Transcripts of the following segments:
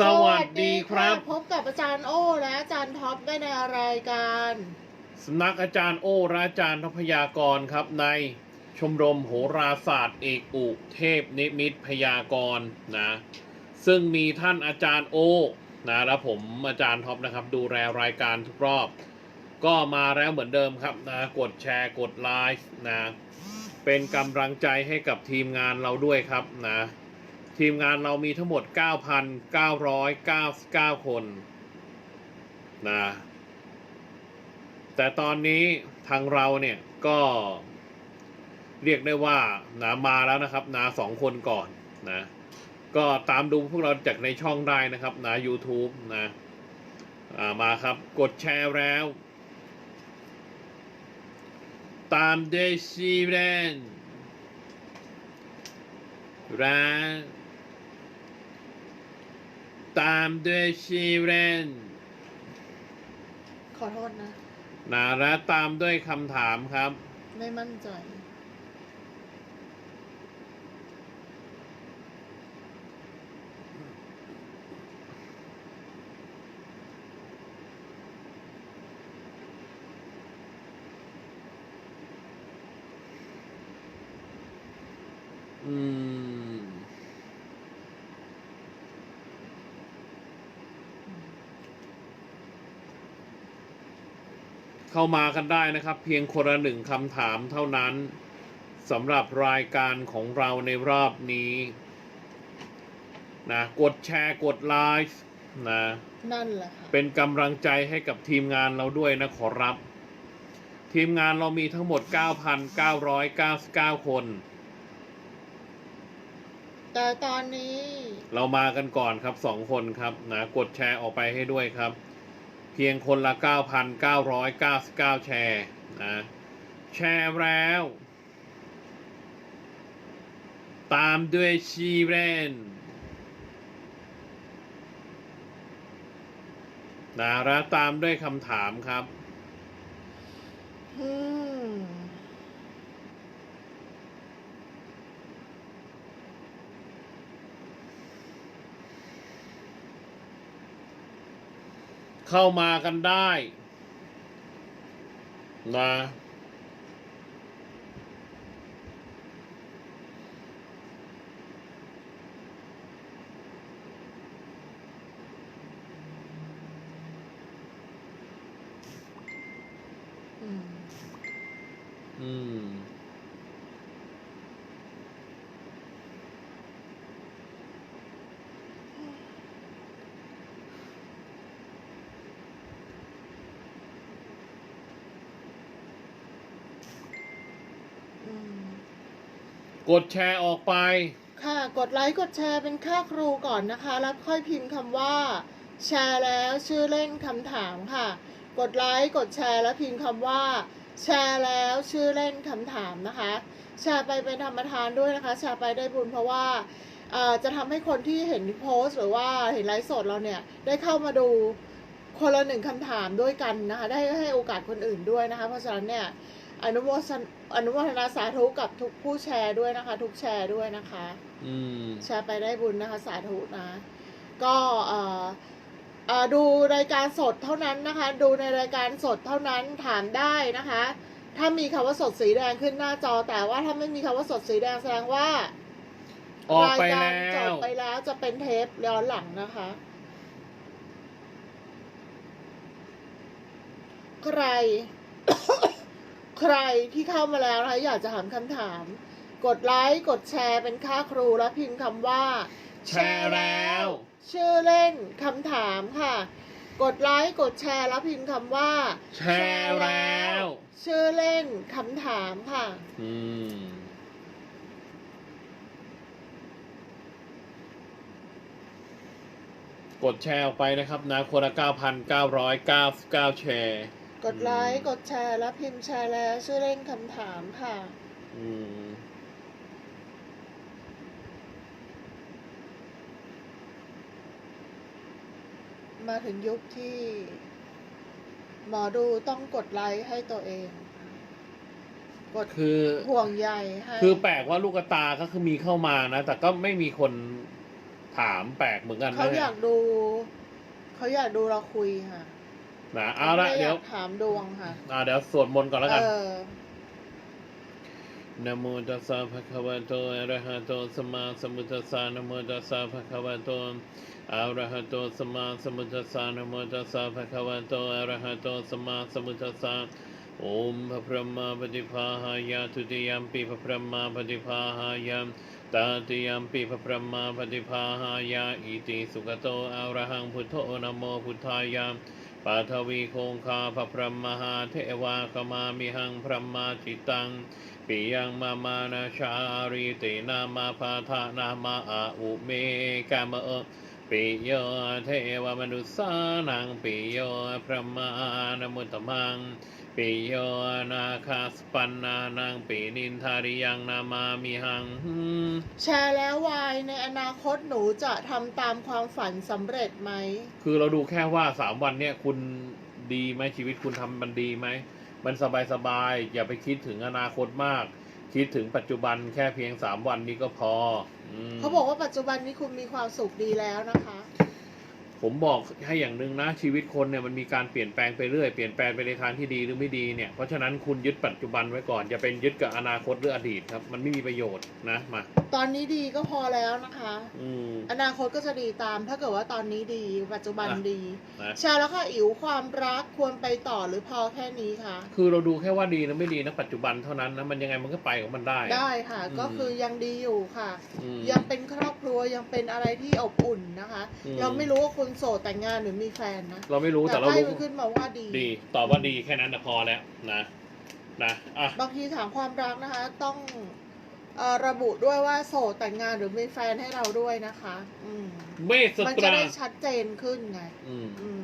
สวัสดีครับะพบกับอาจารย์โอ้และอาจารย์ท็อปได้ในรายการสำนักอาจารย์โอราอาจารย์ทพยากรณ์ครับในชมรมโหราศาสตร์เอกอุเทพนิมิตพยากรณ์นะ ซึ่งมีท่านอาจารย์โอนะและผมอาจารย์ท็อปนะครับ ดูแลรายการทุกรอบ ก็มาแล้วเหมือนเดิมครับนะกดแชร์กดไลค์นะ เป็นกำลังใจให้กับทีมงานเราด้วยครับนะ ทีมงานเรามีทั้งหมด 9,999 คนนะแต่ตอนนี้ทางเราเนี่ยก็เรียกได้ว่านะมาแล้วนะครับนะสองคนก่อนนะก็ตามดูพวกเราจากในช่องได้นะครับนะ YouTube นะามาครับกดแชร์แล้ว ตามเด้วยชีเรนร้าน ตามด้วยชีเรนขอโทษนะนะและตามด้วยคำถามครับ ไม่มั่นใจ เข้ามากันได้นะครับ เพียงคนละหนึ่งคำถามเท่านั้นสำหรับรายการของเราในรอบนี้นะกดแชร์กดไลค์นะนั่นแหละค่ะเป็นกำลังใจให้กับทีมงานเราด้วยนะขอรับ ทีมงานเรามีทั้งหมด 9,999 คน แต่ตอนนี้ เรามากันก่อนครับสองคนครับนะกดแชร์ออกไปให้ด้วยครับ เพียงคนละ 9,999 แชร์นะแชร์แล้ว ตามด้วยชีเรนนะแล้วตามด้วยคำถามครับ Hmm. เข้ามากันได้นะ กดแชร์ออกไป ค่ะ กดไลค์ กดแชร์เป็นค่าครูก่อนนะคะ แล้วค่อยพิมพ์คำว่า แชร์แล้วชื่อเล่นคำถามค่ะ กดไลค์ กดแชร์แล้วพิมพ์คำว่า แชร์แล้วชื่อเล่นคำถามนะคะ แชร์ไปเป็นธรรมทานด้วยนะคะ แชร์ไปได้บุญเพราะว่าเอ่อจะทำให้คนที่เห็นโพสต์หรือว่าเห็นไลฟ์สดเราเนี่ย ได้เข้ามาดูคนละหนึ่งคำถามด้วยกันนะคะ ได้ให้โอกาสคนอื่นด้วยนะคะ เพราะฉะนั้นเนี่ย อนุโมทนอนุโมทนาสาธุกับทุกผู้แชร์ด้วยนะคะ ทุกแชร์ด้วยนะคะ อืม แชร์ไปได้บุญนะคะ สาธุนะ ก็เอ่อเอ่อดูรายการสดเท่านั้นนะคะ ดูในรายการสดเท่านั้นถามได้นะคะ ถ้ามีคำว่าสดสีแดงขึ้นหน้าจอ แต่ว่าถ้าไม่มีคำว่าสดสีแดงแสดงว่าออกไปรายการแล้จวบไปแล้วจะเป็นเทปย้อนหลังนะคะ ใคร ใครที่เข้ามาแล้วนะคะอยากจะถามคำถาม กดไลค์กดแชร์เป็นค่าครูแล้วพิมพ์คำว่า แชร์แล้ว ชื่อเล่นคำถามค่ะ กดไลค์กดแชร์แล้วพิมพ์คำว่า แชร์แล้ว ชื่อเล่นคำถามค่ะ อืมกดแชร์ออกไปนะครับนะคนละ9,999 แชร์ กดไลค์ กดแชร์ แล้วพิมพ์แชร์แล้วชื่อเล่นคำถามค่ะ อืม มาถึงยุคที่ หมอดูต้องกดไลค์ให้ตัวเอง กดคือ ห่วงใยให้คือแปลกว่าลูกตาก็คือมีเข้ามานะ แต่ก็ไม่มีคนถามแปลกเหมือนกันเขานะอยากดู เขาอยากดูเราคุยค่ะ นะเอาละไม่เดี๋ยวอากถามดวงค่ะอ่าเดี๋ยวสวดมนต์ก่อนแล้วกันเออนะโมตัสสะภะคะวะโตอะระหะโตสัมมาสัมพุทธัสสะนะโมตัสสะภะคะวะโตอะระหะโตสัมมาสัมพุทธัสสะนะโมตัสสะภะคะวะโตอะระหะโตสัมมาสัมพุทธัสสะโอมพระพรหมาปฏิภาหายะทุติยมปีพระพรหมาปฏิภาหายะตาติยมปีพระพรหมาปฏิภาหายะอิติสุขโตอะระหังพุทโธนะโมพุทธายะ ปาทวีโคงคาพระพรหมหาเทวาคมามิหังพระมาจิตังปิยังมามานาชาริตินามาพาทานามาอาอุเมกามะ ปิโยเทวมนุสสานังปิโยพระมานมุตตมังปิโยนาคาสปันนานังปินินทาริยังนามามิหัง แชร์แล้ววายในอนาคตหนูจะทำตามความฝันสำเร็จไหม คือเราดูแค่ว่าสามวันเนี่ยคุณดีไหมชีวิตคุณทำมันดีไหม มันสบายสบายๆอย่าไปคิดถึงอนาคตมาก คิดถึงปัจจุบันแค่เพียงสามวันนี้ก็พอม เขาบอกว่าปัจจุบันนี้คุณมีความสุขดีแล้วนะคะ ผมบอกให้อย่างหนึ่งนะชีวิตคนเนี่ยมันมีการเปลี่ยนแปลงไปเรื่อยเปลี่ยนแปลงไปในทางที่ดีหรือไม่ดีเนี่ยเพราะฉะนั้นคุณยึดปัจจุบันไว้ก่อนอย่าเป็นยึดกับอนาคตหรืออดีตครับมันไม่มีประโยชน์นะมา ตอนนี้ดีก็พอแล้วนะคะ อืม อนาคตก็จะดีตาม ถ้าเกิดว่าตอนนี้ดีปัจจุบันอะ ดี นะแชร์แล้วค่ะอิ๋วความรักควรไปต่อหรือพอแค่นี้คะคือเราดูแค่ว่าดีหรือไม่ดีนะปัจจุบันเท่านั้นนะมันยังไงมันก็ไปของมันได้ ได้ค่ะ อืม ก็คือยังดีอยู่ค่ะ อืม ยังเป็นครอบครัวยังเป็นอะไรที่อบอุ่นนะคะ อืม เราไม่รู้ว่าคุณโสดแต่งงานหรือมีแฟนนะเราไม่รู้แต่แต่เราไพ่รู้มันขึ้นมาว่าดีดีตอบว่าดีแค่นั้นนะพอแล้วนะนะอะบางทีถามความรักนะคะ ต้องเอ่อระบุด้วยว่าโสดแต่งงานหรือมีแฟนให้เราด้วยนะคะ อืมเมษมันตจะรา ได้ชัดเจนขึ้นไง อืม อืม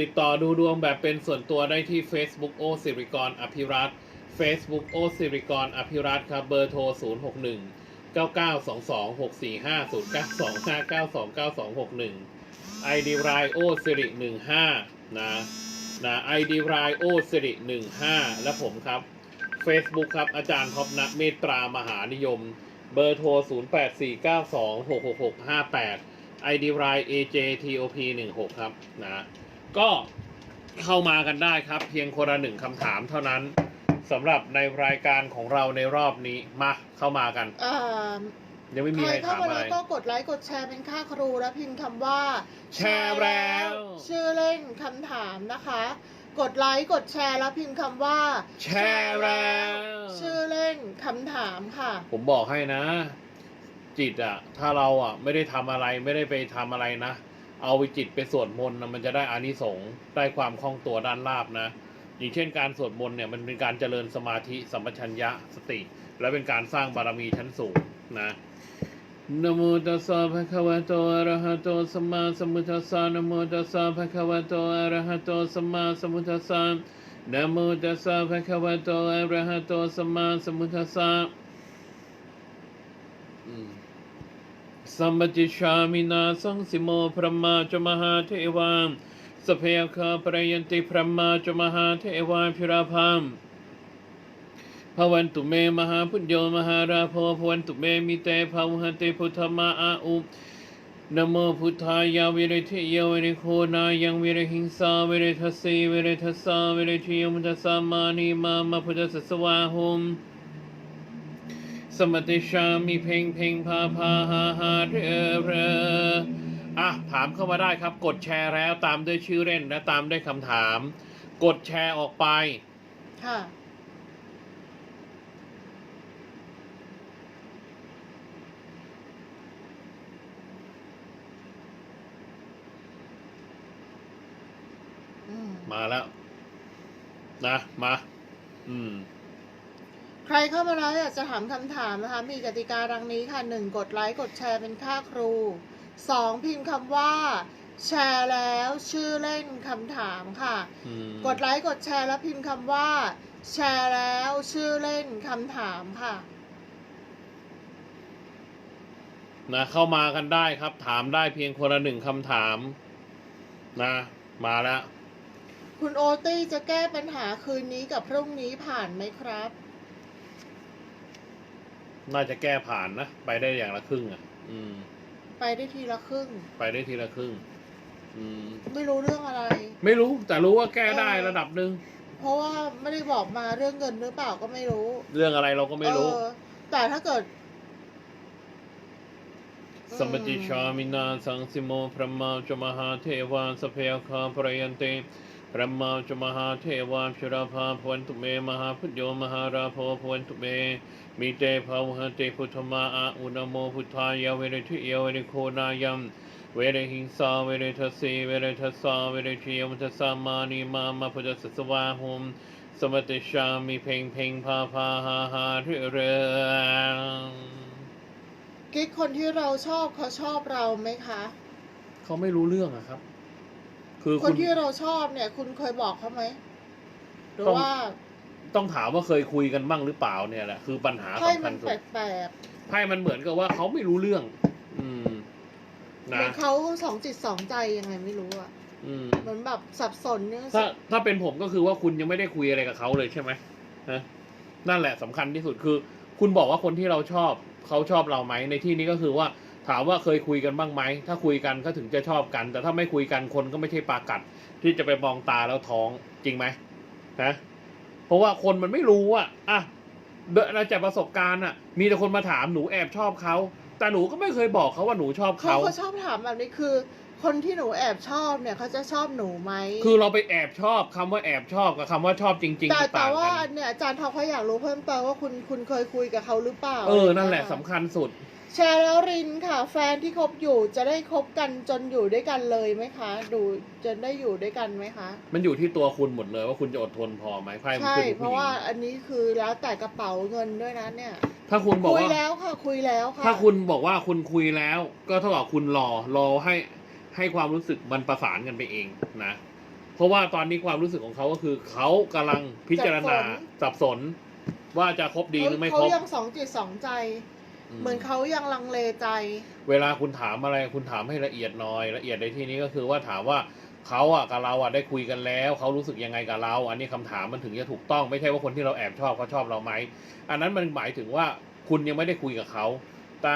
ติดต่อดูดวงแบบเป็นส่วนตัวได้ที่ Facebook โอสิริกรอภิรัตน์ Facebook โอสิริกรอภิรัตน์ครับ เบอร์โทร 0 6 1 9 9 2 2 6 4 5 0 9 2 5 9 2 9 2 6 1 ID รายโอสิริ15นะนะ ID รายโอสิริ15และผมครับ Facebook ครับ อาจารย์ท็อปนะเมตตามหานิยม เบอร์โทร 0 8 4 9 2 6 6 6 5 8 ID ราย AJTOP 16ครับนะก็เข้ามากันได้ครับ เพียงคนละหนึ่งคำถามเท่านั้น สำหรับในรายการของเราในรอบนี้มาเข้ามากันอ่ายังไม่มีใครใครเข้าถามมาอะไร แล้วก็กดไลค์กดแชร์เป็นค่าครูและพิมพ์คำว่าแชร์แล้ว ชื่อเล่นคำถามนะคะ กดไลค์กดแชร์แล้วพิมพ์คำว่าแชร์แล้วชื่อเล่นคำถามค่ะ ผมบอกให้นะ จิตอะถ้าเราอะไม่ได้ทำอะไรไม่ได้ไปทำอะไรนะ เอาไปจิตไปสวดมนต์นะมันจะได้อานิสงส์ได้ความคล่องตัวด้านลาบนะ อย่างเช่นการสวดมนต์เนี่ยมันเป็นการเจริญสมาธิสัมปชัญญะสติ และเป็นการสร้างบารมีชั้นสูงนะนะโมตัสสะภะคะวะโตอะระหะโตสัมมาสัมพุทธัสสะนะโมตัสสะภะคะวะโตอะระหะโตสัมมาสัมพุทธัสสะนะโมตัสสะภะคะวะโตอะระหะโตสัมมาสัมพุทธัสสะอืมสัมปติชามินาสังสิโมพระมาจมหาเทวา สพเพคาปรยันติพระมาจมหาเทวาพิราพามภวันตุเมมหาพุทธโยมหาราโพภวันตุเมมิเตภาวนติพุทธมาอาอุนะโมพุทธายาวิริทิโยวิริโคนายังวิริหิงสาวิริทัสสีวิริทัสสาวิริทิยมุทัสสามานีมามาพุทธสสวาหุมสมติชามีเพลงเพลงพาพาหาหาเรอเร ออะถามเข้ามาได้ครับ กดแชร์แล้วตามด้วยชื่อเล่นและตามด้วยคำถาม กดแชร์ออกไป ค่ะ อืม มาแล้ว นะมา อืม ใครเข้ามาแล้วอยากจะถามคำถามนะคะ มีกติกาดังนี้ค่ะหนึ่งกดไลค์ กดแชร์เป็นค่าครู สองพิมพ์คำว่า แชร์แล้วชื่อเล่นคำถามค่ะ อืมกดไลค์กดแชร์แล้วพิมพ์คำว่า แชร์แล้วชื่อเล่นคำถามค่ะ นะเข้ามากันได้ครับ ถามได้เพียงคนละหนึ่งคำถาม นะ มาแล้ว คุณโอตี้จะแก้ปัญหาคืนนี้กับพรุ่งนี้ผ่านไหมครับ น่าจะแก้ผ่านนะ ไปได้อย่างละครึ่งอะ อืม ไปได้ทีละครึ่ง ไปได้ทีละครึ่ง อืม ไม่รู้เรื่องอะไร ไม่รู้แต่รู้ว่าแก้ได้เออระดับหนึ่งเพราะว่าไม่ได้บอกมาเรื่องเงินหรือเปล่าก็ไม่รู้ เรื่องอะไรเราก็ไม่รู้ เออแต่ถ้าเกิด สมติชามินาสังสิโมพระมาจมหาเทวาสเพยคาปรยันเต พระมาจมหาเทวาชราภาพวันตุเมมหาพุทโยมหาราโพพวันตุเม มีเตภาวหเตพุทธมาอาอุณโมพุทธายาเวรทิเยเวรโคนายัมเวรหิงสาเวรทัสสีเวรทัสสาเวรทิยมทัสสามานีมามาพุทธสสวาหุมสมติชามิเพ่งเพ่งพาพาหาหาเรื่อเรืองกิ๊กคนที่เราชอบเขาชอบเราไหมคะ เขาไม่รู้เรื่องอะครับ คือคคุนณที่เราชอบเนี่ย คุณเคยบอกเขาไหมหรือต้องว่าต้องถามว่าเคยคุยกันบ้างหรือเปล่าเนี่ยแหละคือปัญหาไพ่สำมัคันญสุแปดลกไพ่มันเหมือนกับว่าเขาไม่รู้เรื่อง อืม ๆเหมืนะอนเขาสองจิตสองใจยังไงไม่รู้อะอืม เหมือนแบบสับสนเนี่ยถ้าถ้าเป็นผมก็คือว่าคุณยังไม่ได้คุยอะไรกับเขาเลยใช่ไหมฮะนั่นแหละสำคัญที่สุดคือ คุณบอกว่าคนที่เราชอบเขาชอบเราไหมในที่นี้ก็คือว่า ถามว่าเคยคุยกันบ้างไหม ถ้าคุยกันก็ถึงจะชอบกัน แต่ถ้าไม่คุยกันคนก็ไม่ใช่ปลากัด ที่จะไปมองตาแล้วท้องจริงไหมฮะเพราะว่าคนมันไม่รู้อะอะเดนจากประสบการณ์อะมีแต่คนมาถามหนูแอบชอบเขาแต่หนูก็ไม่เคยบอกเขาว่าหนูชอบเขาเขาเขาชอบถามแบบนี้คือ คนที่หนูแอบชอบเนี่ยเขาจะชอบหนูไหมคือเราไปแอบชอบคำว่าแอบชอบกับคำว่าชอบจริงๆแต่คือแต่ต่างว่ากันเนี่ยอาจารย์ท็อปเขาอยากรู้เพิ่มเติมว่าคุณคุณเคยคุยกับเขาหรือเปล่า เออนั่นแหละอไรสำเงี้ยคัญสุดแชร์แล้วรินค่ะ แฟนที่คบอยู่จะได้คบกันจนอยู่ด้วยกันเลยไหมคะ ดูจะได้อยู่ด้วยกันไหมคะ มันอยู่ที่ตัวคุณหมดเลยว่าคุณจะอดทนพอไหมไพ่มันใช่ขึ้นอยู่เพผู้ราะหญิว่างอันนี้คือแล้วแต่กระเป๋าเงินด้วยนะเนี่ย ถ้าคุณบอกคุยว่า แล้วค่ะคุยแล้วค่ะถ้าคุณบอกว่าคุณคุยแล้ว ก็เท่ากับคุณรอรอให้ให้ความรู้สึกมันประสานกันไปเองนะ เพราะว่าตอนนี้ความรู้สึกของเขาก็คือเขากำลังพิจารณาสับสน ว่าจะคบดีหรือไม่คเขาบ ยังสองจิตสองใจ เหมือนเขายังลังเลใจ เวลาคุณถามอะไรคุณถามให้ละเอียดหน่อย ละเอียดในที่นี้ก็คือว่าถามว่าเขาอะกับเราอะได้คุยกันแล้วเขารู้สึกยังไงกับเรา อันนี้คำถามมันถึงจะถูกต้องไม่ใช่ว่าคนที่เราแอบชอบเขาชอบเราไหมอันนั้นมันหมายถึงว่าคุณยังไม่ได้คุยกับเขาแต่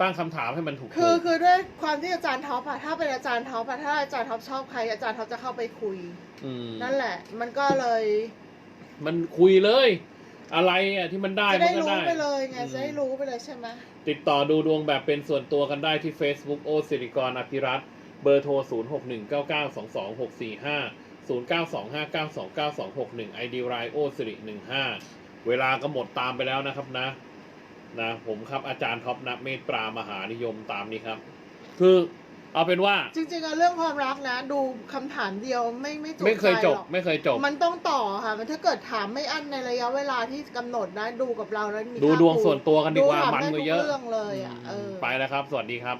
ตั้งคำถามให้มันถูกคือถูกคือด้วยความที่อาจารย์ท็อปอะถ้าเป็นอาจารย์ท็อปอะถ้าอาจารย์ท็อปชอบใครอาจารย์ท็อปจะเข้าไปคุยอืมนั่นแหละ มันก็เลย มันคุยเลย อะไรอะที่มันได้จะมัได้นก็รู้ได้ ไปเลยไงอืมจะได้รู้ไปเลยใช่ไหมติดต่อดูดวงแบบเป็นส่วนตัวกันได้ที่ Facebook โอสิริกรอภิรัตน์เบอร์โทร 0 6 1 9 9 2 2 6 4 5 0 9 2 5 9 2 9 2 6 1 ID ไรโอสิริ15 เวลาก็หมดตามไปแล้วนะครับนะ นะ ผมครับอาจารย์ท็อปนับเมตตรามหานิยมตามนี้ครับ คือ เอาเป็นว่า จริงๆอะเรื่องความรักนะ ดูคำถามเดียวไม่ไม่จบไม่เคยใจจหบรอกไม่เคยจบ มันต้องต่อค่ะ มันถ้าเกิดถามไม่อั้นในระยะเวลาที่กำหนดนะ ดูกับเราแล้วมีดูภาคดวงภูมิส่วนตัวกันดีกว่าถมันได้กว่าทุเยอะเรื่องเลยอะเออ ไปแล้วครับ สวัสดีครับ